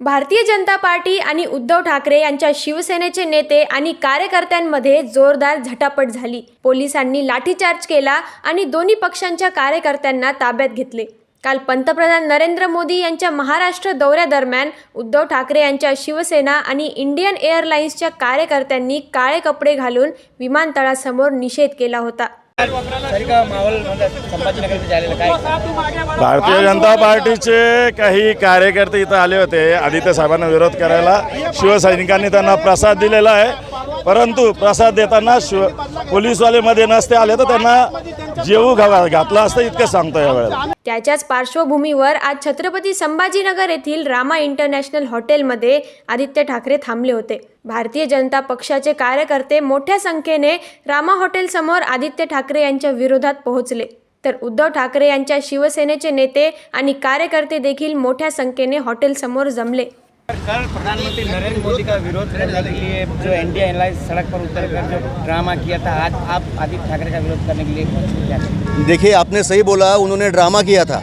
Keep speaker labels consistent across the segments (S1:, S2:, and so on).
S1: Bharatiya Janata party आणि उद्धव ठाकरे यांच्या शिवसेनेचे नेते आणि कार्यकर्त्यांमध्ये जोरदार झटापट झाली. पोलिसांनी लाठीचार्ज केला आणि दोन्ही पक्षांच्या कार्यकर्त्यांना ताब्यात घेतले. काल पंतप्रधान नरेंद्र मोदी यांच्या महाराष्ट्र दौऱ्यादरम्यान उद्धव ठाकरे यांच्या शिवसेना आणि इंडियन एअरलाइन्सच्या कार्यकर्त्यांनी काळे कपडे घालून विमानतळासमोर निषेध केला होता.
S2: भारतीय जनता पार्टीचे काही कार्यकर्ते इथं आले होते. आदित्य साहेबांना विरोध करायला शिवसैनिकांनी त्यांना प्रसाद दिलेला आहे. परंतु प्रसाद देताना शिव पोलीसवालेमध्ये नसते आले तर त्यांना जेवू घावा घातला असतं इतकं सांगतो यावेळेला
S1: त्याच्याच पार्श्वभूमीवर आज छत्रपती संभाजीनगर येथील रामा इंटरनॅशनल हॉटेलमध्ये आदित्य ठाकरे थांबले होते. भारतीय जनता पक्षाचे कार्यकर्ते मोठ्या संख्येने रामा हॉटेलसमोर आदित्य ठाकरे यांच्या विरोधात पोहोचले. तर उद्धव ठाकरे यांच्या शिवसेनेचे नेते आणि कार्यकर्ते देखील मोठ्या संख्येने हॉटेलसमोर जमले.
S3: कल प्रधानमंत्री नरेंद्र मोदी का विरोध करने के लिए जो इंडिया एयरलाइंस सड़क पर उतर कर जो ड्रामा किया था, आज आप आदित्य ठाकरे का विरोध करने के लिए
S4: देखिए, आपने सही बोला, उन्होंने ड्रामा किया था।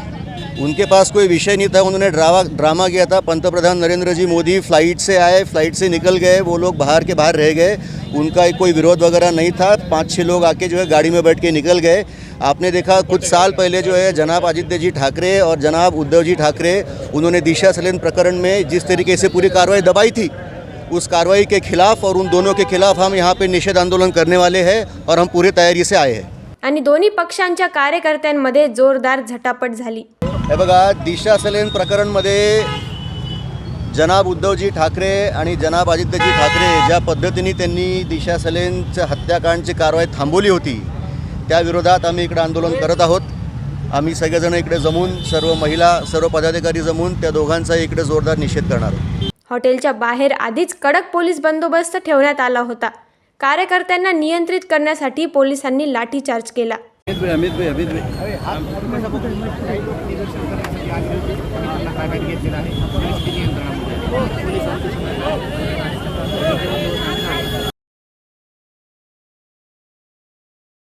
S4: उनके पास कोई विषय नहीं था उन्होंने ड्रामा ड्रामा किया था। पंतप्रधान नरेंद्र जी मोदी फ्लाइट से आए फ्लाइट से निकल गए वो लोग बाहर के बाहर रह गए। उनका कोई विरोध वगैरह नहीं था। पाँच छः लोग आके जो है गाड़ी में बैठ के निकल गए। आपने देखा कुछ साल पहले जो है जनाब आदित्य जी ठाकरे और जनाब उद्धव जी ठाकरे उन्होंने दिशा सलन प्रकरण में जिस तरीके से पूरी कार्रवाई दबाई थी उस कार्रवाई के खिलाफ और उन दोनों के खिलाफ हम यहाँ पे निषेध आंदोलन करने वाले हैं और हम पूरी तैयारी से आए हैं।
S1: आणि दोन्ही पक्षांच्या कार्यकर्त्यांमध्ये जोरदार झटापट झाली.
S4: हे बघा दिशा सलेन प्रकरणमध्ये जनाब उद्धवजी ठाकरे आणि जनाब आदित्यजी ठाकरे ज्या पद्धतीने त्यांनी दिशा सलेनच्या हत्याकांडची कारवाई थांबवली होती त्याविरोधात आम्ही इकडे आंदोलन करत आहोत. आम्ही सगळेजण इकडे जमून सर्व महिला सर्व पदाधिकारी जमून त्या दोघांचा इकडे जोरदार निषेध करणार आहोत.
S1: हॉटेलच्या बाहेर आधीच कडक पोलीस बंदोबस्त ठेवण्यात आला होता. कार्यकर्त्यांना नियंत्रित करण्यासाठी पोलिसांनी लाठीचार्ज केला. अमित भाई अमित भाई अमित भाई